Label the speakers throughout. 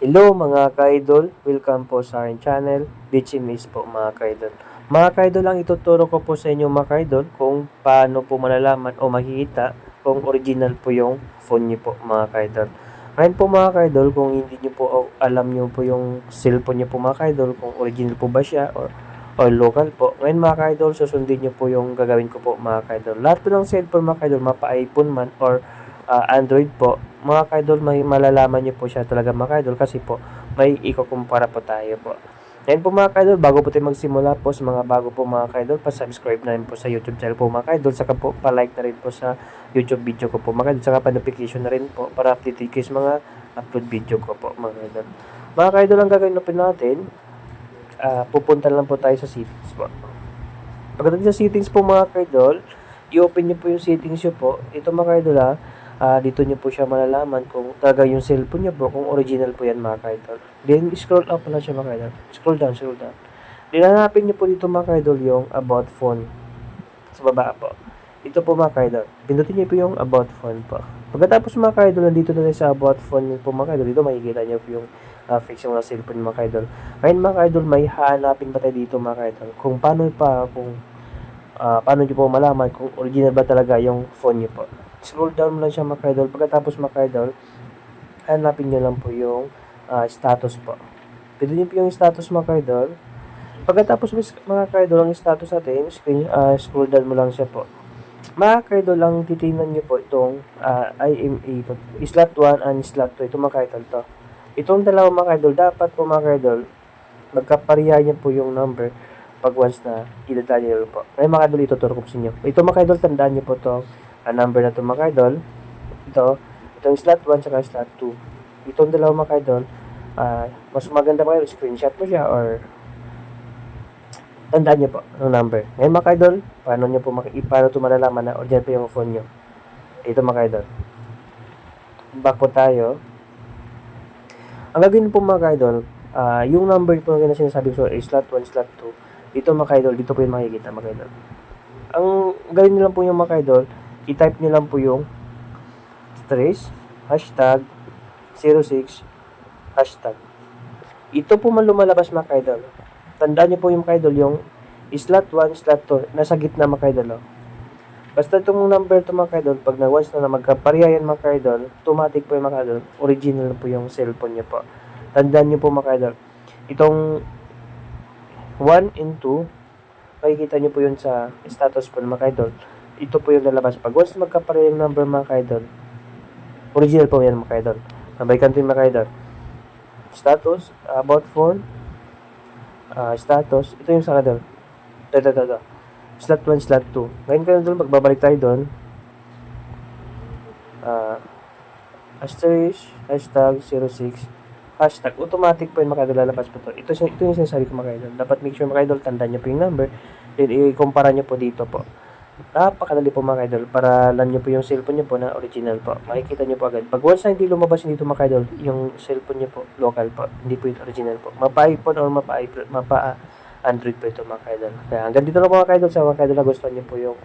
Speaker 1: Hello mga ka-idol, welcome po sa aking channel, Bichimis po mga ka-idol. Mga ka-idol, ang ituturo ko po sa inyo mga ka-idol kung paano po malalaman o makikita kung original po yung phone niyo po mga ka-idol. Ngayon po mga ka-idol, kung hindi niyo po alam niyo po yung cellphone niyo po mga ka-idol, kung original po ba siya or or local po. Ngayon mga ka-idol, susundin niyo po yung gagawin ko po mga ka-idol. Lahat po ng cellphone mga ka-idol, mapa-iPhone man or ah, Android po, mga ka-idol, may malalaman niyo po siya talaga mga ka-idol kasi po may ikukumpara po tayo po. Ngayon po mga ka-idol, bago po tayo magsimula po sa mga bago po mga ka-idol, pa-subscribe na rin po sa YouTube channel po mga ka-idol, saka po pa-like na rin po sa YouTube video ko po mga ka-idol, saka pa-notification na rin po para update kayo sa mga upload video ko po mga ka-idol. Mga ka-idol, ang gagawin na po natin, ah, pupunta lang po tayo sa settings po. Pagdating sa settings po mga ka-idol, i-open niyo po yung settings niyo po. Ito mga ka-idol ha, ah, dito niyo po siya malalaman kung talaga yung cellphone niyo po, kung original po yan mga ka-idol. Then, scroll up na siya mga ka-idol. Scroll down, scroll down. Then, hanapin niyo po dito mga ka-idol yung about phone. Sa baba po. Ito po mga ka-idol. Pindutin niyo po yung about phone po. Pagkatapos mga ka-idol, nandito na sa about phone po mga ka-idol. Dito makikita niyo po yung uh, fix yung mga cellphone mga ka-idol. Ngayon mga ka-idol, may hanapin ba tayo dito mga ka-idol? Kung paano pa, kung ah, paano niyo po malaman kung original ba talaga yung phone niyo po. Scroll down mo lang siya mga. Pagkatapos mga ka-idol, hanapin niyo lang po yung ah, status po. Pwede niyo po yung status mga ka-idol. Pagkatapos mga ka-idol, ang status natin, screen, ah, scroll down mo lang siya po. Mga ka-idol, lang titingnan niyo po itong ah, IMA po. Slot 1 and slot 2. Ito mga to. Itong dalawa mga ka-idol, dapat po mga ka-idol, magkapareha niya po yung number pag once na idadaan niyo po. Ngayon mga ka-idol, ituturo ko sa inyo. Ito mga ka-idol, tandaan niyo po to ang number na to mga ka-idol. Ito, itong slot 1 saka slot 2. Itong dalawa mga ka-idol, ah, mas maganda pa kayo, screenshot mo siya or tandaan niyo po ang number. Ngayon mga ka-idol, paano niyo po, maki- paano to malalaman na original pa yung phone niyo? Ito mga ka-idol. Back po tayo. Ang gagawin po mga ka-idol, ah, yung number po na sinasabi ko, is slot 1, slot 2. Dito mga ka-idol, dito po yung makikita mga ka-idol. Ang gawin nyo lang po yung mga ka-idol, i-type nyo lang po yung stress, hashtag, 06, hashtag. Ito po man lumalabas mga ka-idol. Tandaan nyo po yung ka-idol, yung slot 1, slot 2, nasa gitna mga ka-idol. Oh. Basta itong number ito mga ka-idol, pag na once na magkapareha yan mga ka-idol, automatic po yung mga ka-idol, original po yung cellphone nyo po. Tandaan nyo po mga ka-idol. Itong 1 and 2, makikita nyo po yun sa status po ng mga ka-idol. Ito po yung lalabas. Pag once magkapareha yung number mga ka-idol, original po yan mga ka-idol. Nabalikan ko mga ka-idol. Status, about phone, ah, status, ito yung sa ka-idol. Ito, ito, ito. Slot 1, slot 2. Ngayon ka doon, magbabalik tayo doon. Ah, asterisk, hashtag 06, hashtag, automatic po yung mga lalabas po to. Ito, ito yung sinasabi ko mga idol. Dapat make sure mga idol, tandaan nyo po yung number, then i-compare nyo po dito po. Napakadali po mga idol, para alam nyo po yung cellphone nyo po na original po. Makikita nyo po agad. Pag once na hindi lumabas dito mga idol, yung cellphone nyo po, local po, hindi po yung original po. Mapa-iPhone or mapa-iPhone, mapa Android po ito mga idol. Kaya hanggang dito lang mga idol, sa mga idol na gusto nyo po yung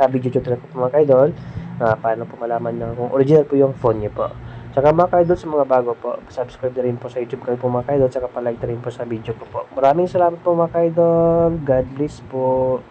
Speaker 1: uh, video tutorial po mga idol, na paano po malaman na kung original po yung phone nyo po. Tsaka mga ka-idol sa mga bago po, subscribe na rin po sa YouTube ko po mga ka-idol, tsaka pa-like na rin po sa video ko po. Maraming salamat po mga ka-idol. God bless po.